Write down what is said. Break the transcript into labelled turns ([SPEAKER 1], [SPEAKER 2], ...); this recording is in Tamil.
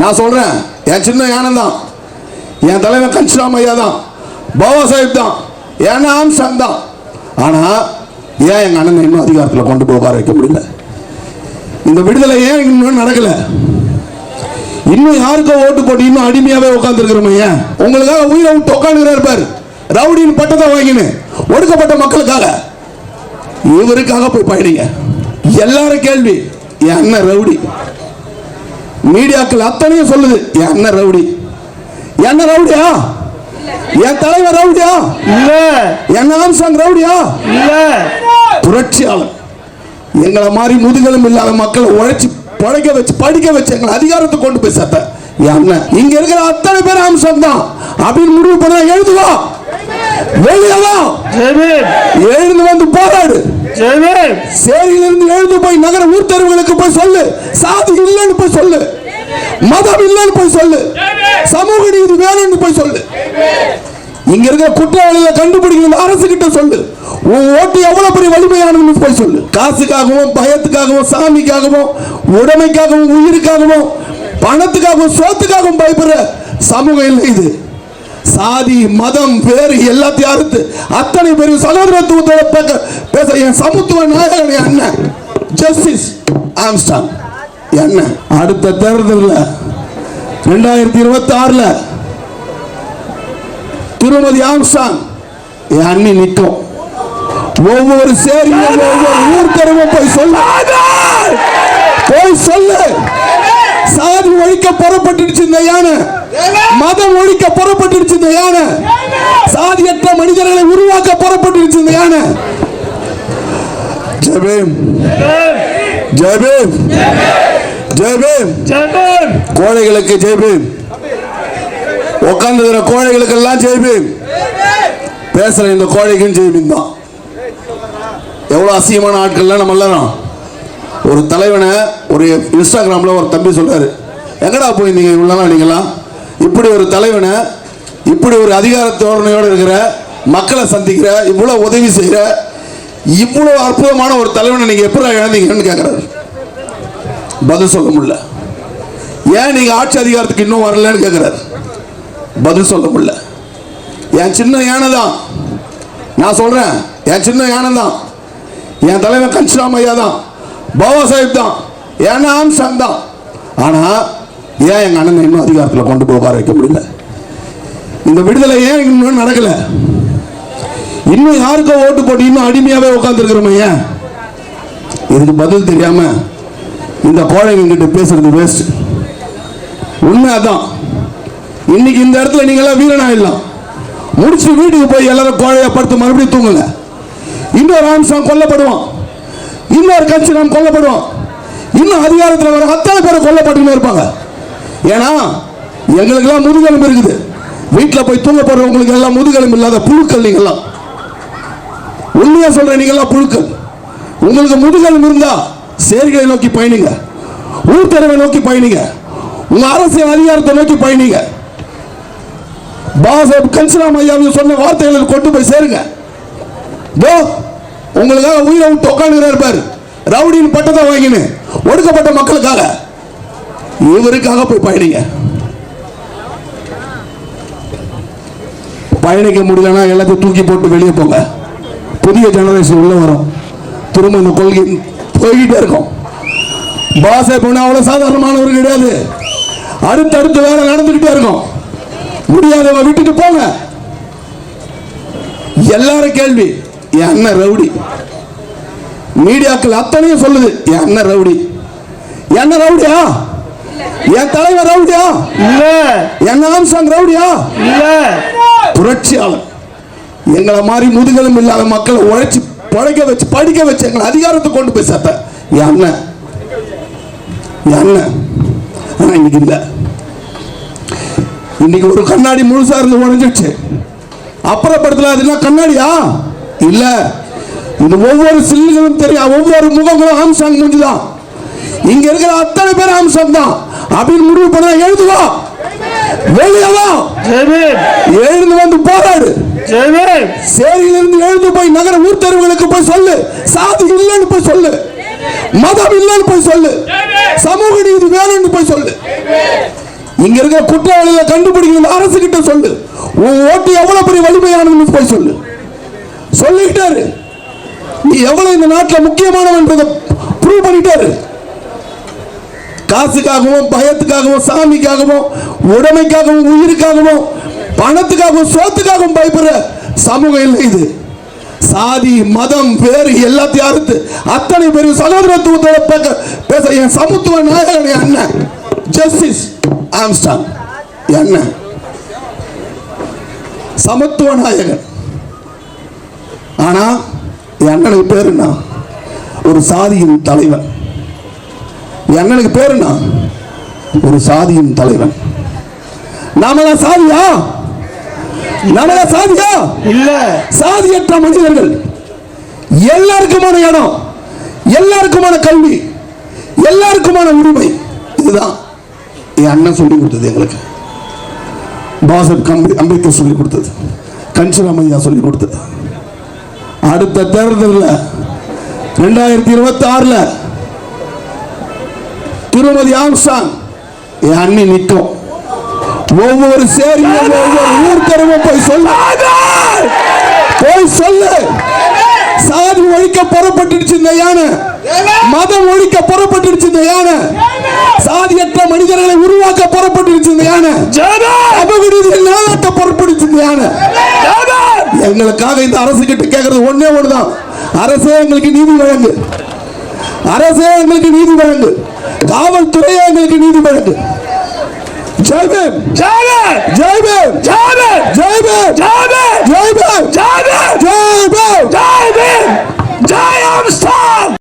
[SPEAKER 1] நான் சொல்றேன் என் சின்ன யானம் தான் என் தலைவன் கன்ஷிராம் ஐயா தான் பாபா சாஹிப் தான் என் ஆம்சாங் தான் ஆனா ஏன் எங்க அண்ணனை இன்னும் அதிகாரத்தில் கொண்டு போய் உட்கார வைக்க முடியல? இந்த விடுதலை ஏன் இன்னும் நடக்கல? இன்னும் யாருக்கோ ஓட்டு போட்டு இன்னும் அடிமையாவே உட்காந்துருக்கிறோம் ஏன்? உங்களுக்காக உயிரை விட்டு உட்காந்துக்கிறார் பாரு. ரவுடின்னு பட்டத்தை வாங்கினு ஒடுக்கப்பட்ட மக்களுக்காக. இவருக்காக போய் பயணிங்க. எல்லாரும் கேள்வி என் அண்ணன் ரவுடி. மீடியாக்கள் அத்தனையும் சொல்லுது என் அண்ணன் ரவுடி என் அண்ணன் ரவுடியா? என் தலைவர் ரவுடியா?
[SPEAKER 2] இல்ல.
[SPEAKER 1] என் ஆம்சாங் ரவுடியா?
[SPEAKER 2] இல்ல.
[SPEAKER 1] புரட்சியாளர் எங்களை மாதிரி முதுகெலும் இல்லாத மக்களை உழைச்சு பழைக்க வச்சு படிக்க வச்சு எங்களை அதிகாரத்தை கொண்டு போய் சேர்த்த என் அண்ணன் இங்க இருக்கிற அத்தனை பேர் அம்சம் தான். அப்படின்னு முடிவு பண்ண எழுதுவா? வெளியே வா.
[SPEAKER 2] ஜெயபீம்
[SPEAKER 1] எழுந்து சேரியிலிருந்து எழுந்து போய் நகர ஊர் தெருவுகளுக்கு போய் சொல்லு. சாதி இல்லைன்னு போய் சொல்லு. மதம் இல்லைன்னு போய் சொல்லு. சமூக நீதி வேணும்னு போய் சொல்லு. இங்க இருக்கிற குற்றவாளிகளை கண்டுபிடிக்கணும் அரசு கிட்ட சொல்லு. உன் ஓட்டு எவ்வளவு பெரிய வலிமையானதுன்னு போய் சொல்லு. காசுக்காகவும் பயத்துக்காகவும் சாமிக்காகவும் உடமைக்காகவும் உயிருக்காகவும் பணத்துக்காகவும் சோத்துக்காகவும் பயப்படுற சமூகம் இல்லை இது. சாதி மதம் பேர் எல்லாத்தையும் அறுத்து அத்தனை பேரும் சகோதரத்துவத்தோட பேச- பேச என் சமத்துவ நாயகன் என்ன அண்ணன். ஜஸ்டிஸ் ஆம்ஸ்டாங் என்ன அடுத்த தேர்தலில் ரெண்டாயிரத்தி இருபத்தி ஆறுல திருமதி ஆம்ஸ்டாங் என் அண்ணி நிற்கும் ஒவ்வொரு சேரியும் ஒவ்வொரு ஊர் தெருவும் போய் சொல்லு. போய் சொல்லு. சாதி ஒழிக்க புறப்பட்டுச்சு இந்த யானை. மதம் ஒழிக்க புறப்பட்டுடுச்சு இந்த யானை. சாதியற்ற மனிதர்களை உருவாக்க புறப்பட்டுடுச்சு இந்த யானை. ஜெபேம் ஜெபேம் ஜெபேம் கோழைகளுக்கு ஜெய்பீம் உட்காந்துக்கிற கோழைகளுக்கு எல்லாம் ஜெய்பீம் பேசுற இந்த கோழைக்கும் ஜெய்பீம் தான். எவ்வளவு அசிங்கமான ஆட்கள்லாம் நம்ம எல்லாரும். ஒரு தலைவனை ஒரு இன்ஸ்டாகிராமில் ஒரு தம்பி சொல்றாரு. எங்கடா போய் நீங்கள் இவ்வளோலாம் நீங்களாம் இப்படி ஒரு தலைவனை இப்படி ஒரு அதிகார தோரணையோடு இருக்கிற மக்களை சந்திக்கிற இவ்வளோ உதவி செய்கிற இவ்வளோ அற்புதமான ஒரு தலைவனை நீங்கள் எப்படி இழந்தீங்கன்னு கேட்குறாரு பதில் சொல்ல முடியல. ஏன் நீங்கள் ஆட்சி அதிகாரத்துக்கு இன்னும் வரலன்னு கேட்குறாரு பதில் சொல்ல முடியல. என் சின்ன யானை தான். நான் சொல்கிறேன் என் சின்ன யானை தான். என் தலைவன் கன்சிராமையா தான். பாபா சாஹிப் தான். என் ஆம்சாங் தான். ஆனால் ஏன் எங்கள் அண்ணனை இன்னும் அதிகாரத்தில் கொண்டு போய் உட்கார வைக்க முடியல இந்த விடுதலை ஏன் இன்னும் நடக்கல? இன்னும் யாருக்கோ ஓட்டு போட்டு இன்னும் அடிமையாகவே உட்காந்துருக்கிறோமே ஏன்? இதுக்கு பதில் தெரியாமல் இந்த கோழைங்க பேசுறது வேஸ்ட் உண்மை அதான். இன்னைக்கு இந்த இடத்துல நீங்கள் எல்லாம் வீரனாயிடலாம் முடிச்சு வீட்டுக்கு போய் எல்லாரும் கோழையை படுத்து மறுபடியும் தூங்குங்க. இன்னொரு அம்சம் கொல்லப்படுவான். இன்னொரு கட்சி நாம் கொல்லப்படுவோம். இன்னும் அதிகாரத்தில் வர அத்தனை பேர் கொல்லப்பட்டுன்னு இருப்பாங்க. ஏன்னா எங்களுக்கெல்லாம் முதுகெலும்பு இருக்குது. வீட்டில் போய் தூங்க போடுறவங்களுக்கு எல்லாம் முதுகெலும்பு இல்லாத புழுக்கள் நீங்கள்லாம். உண்மையாக சொல்றேன் நீங்கள்லாம் புழுக்கள். உங்களுக்கு முதுகெலும்பு இருந்தா சேர்களை நோக்கி பயணிங்க. ஊர் நோக்கி பயணிங்க. உங்க அரசியல் அதிகாரத்தை நோக்கி பயணிங்க. பாசப் கன்சிராம் ஐயாவையும் சொன்ன வார்த்தைகளை கொண்டு போய் சேருங்க. தோ உங்களுக்காக உயிரை விட்டு உட்காந்துக்கிறார் பாரு. ரவுடின்னு பட்டத்தை வாங்கினு ஒடுக்கப்பட்ட மக்களுக்காக. இவருக்காக போய் பயணிங்க. பயணிக்க முடியலன்னா எல்லாத்தையும் தூக்கி போட்டு வெளியே போங்க. புதிய ஜெனரேஷன் உள்ள வரும். திரும்ப இந்த கொள்கை போய்கிட்டே இருக்கும். பாசை பொண்ணு அவ்வளவு சாதாரணமானவர் கிடையாது. அடுத்தடுத்து வேலை நடந்துக்கிட்டே இருக்கும். முடியாதவங்க விட்டுட்டு போங்க. எல்லாரும் கேள்வி என் அண்ணன் ரவுடி? மீடியாக்கள் அத்தனையும் சொல்லுது என் அண்ணன் ரவுடி. என் அண்ணன் ரவுடியா? என் தலைவர் ரவுடியா?
[SPEAKER 2] இல்ல.
[SPEAKER 1] என் ஆம்சாங் ரவுடியா?
[SPEAKER 2] இல்ல.
[SPEAKER 1] புரட்சியாளர். எங்களை மாதிரி முதுகெலும் இல்லாத மக்களை உழைச்சு பழைக்க வச்சு படிக்க வச்சு எங்களை அதிகாரத்தை கொண்டு போய் சேர்த்த என் அண்ணன். என் அண்ணன். இன்னைக்கு இல்லை. இன்னைக்கு ஒரு கண்ணாடி முழுசா இருந்து உடைஞ்சிடுச்சு. அப்புறப்படுத்தல அது என்ன கண்ணாடியா? இல்ல. இது ஒவ்வொரு சில்லுகளும் தெரியும் ஒவ்வொரு முகங்களும் ஆம்சாங் முடிஞ்சுதான் இங்க இருக்கிற அத்தனை பேர் ஆம்சாங் தான். அப்படின்னு முடிவு பண்ண எழுதுவா? வெளியே வா
[SPEAKER 2] ஜெயபீம்.
[SPEAKER 1] எழுந்து வந்து போராடு. சேரியிலிருந்து எழுந்து போய் நகர ஊர் தெருவுகளுக்கு போய் சொல்லு. சாதி இல்லைன்னு போய் சொல்லு. மதம் இல்லைன்னு போய் சொல்லு. சமூக நீதி வேணும்னு போய் சொல்லு. இங்க இருக்கிற குற்றவாளிகளை கண்டுபிடிக்கணும் அரசு கிட்ட சொல்லு. உன் ஓட்டு எவ்வளவு பெரிய வலிமையானதுன்னு போய் சொல்லு. சொல்லிட்டாரு நீ எவ்வளவு இந்த நாட்டில் முக்கியமானவன்றதை ப்ரூவ் பண்ணிட்டாரு. காசுக்காகவும் பயத்துக்காகவும் சாமிக்காகவும் உடமைக்காகவும் உயிருக்காகவும் பணத்துக்காகவும் சோத்துக்காகவும் பயப்படுற சமூகம் இல்லை இது. சாதி மதம் வேறு எல்லாத்தையும் அறுத்து அத்தனை பேரும் சகோதரத்துவத்தோட பேக்க- பேச என் சமத்துவ நாயகன் என்ன அண்ணன். ஜஸ்டிஸ் ஆம்ஸ்டாங் என்ன சமத்துவ நாயகன். ஆனா என் அண்ணனுக்கு பேர் ஒரு சாதியின் தலைவன். என் அண்ணனுக்கு பேர் என்ன? ஒரு சாதியின் தலைவன். நாமளா சாதியா? நாமளா சாதியா?
[SPEAKER 2] இல்ல.
[SPEAKER 1] சாதியற்ற மனிதர்கள். எல்லாருக்குமான இடம் எல்லாருக்குமான கல்வி எல்லாருக்குமான உரிமை. இதுதான் என் அண்ணன் சொல்லி கொடுத்தது எங்களுக்கு. பாசப் அம்பேத்கர் சொல்லி கொடுத்தது. கஞ்சிராமையா சொல்லி கொடுத்தது. அடுத்த தேர்தலில் ரெண்டாயிரத்தி இருபத்தி ஆறுல திருமதி ஆங்சாங் என் அண்ணி நிற்கும் ஒவ்வொரு சேரியும் ஒவ்வொரு ஊர் தெருவும் போய் சொல்லு. போய் சொல்லு. சாதி ஒழிக்க புறப்பட்டுடுச்சு இந்த யானை. மதம் ஒழிக்க புறப்பட்டுடுச்சு இந்த யானை. சாதியற்ற மனிதர்களை உருவாக்க புறப்பட்டுடுச்சு இந்த யானை. அபவிடுதியில் நாளாட்ட புறப்பட்டுடுச்சு இந்த யானை. எங்களுக்காக இந்த அரசு கிட்ட கேட்கறது ஒன்னே ஒண்ணுதான். அரசே எங்களுக்கு நீதி வழங்கு. அரசே எங்களுக்கு நீதி வழங்கு. காவல்துறை எங்களுக்கு நீதி வழங்கு ஜெய்பேம்
[SPEAKER 2] ஜெய்பேம்
[SPEAKER 1] ஜெய்பேம்
[SPEAKER 2] ஜெய்பேம்
[SPEAKER 1] ஜெய்பேம்
[SPEAKER 2] ஜெய்பேம்
[SPEAKER 1] ஜெய்பேம்
[SPEAKER 2] ஜெய்பேம்
[SPEAKER 1] ஜெய்பேம்
[SPEAKER 2] ஜெய்பேம் ஜெய்பேம் ஜெய் ஆம்ஸ்டா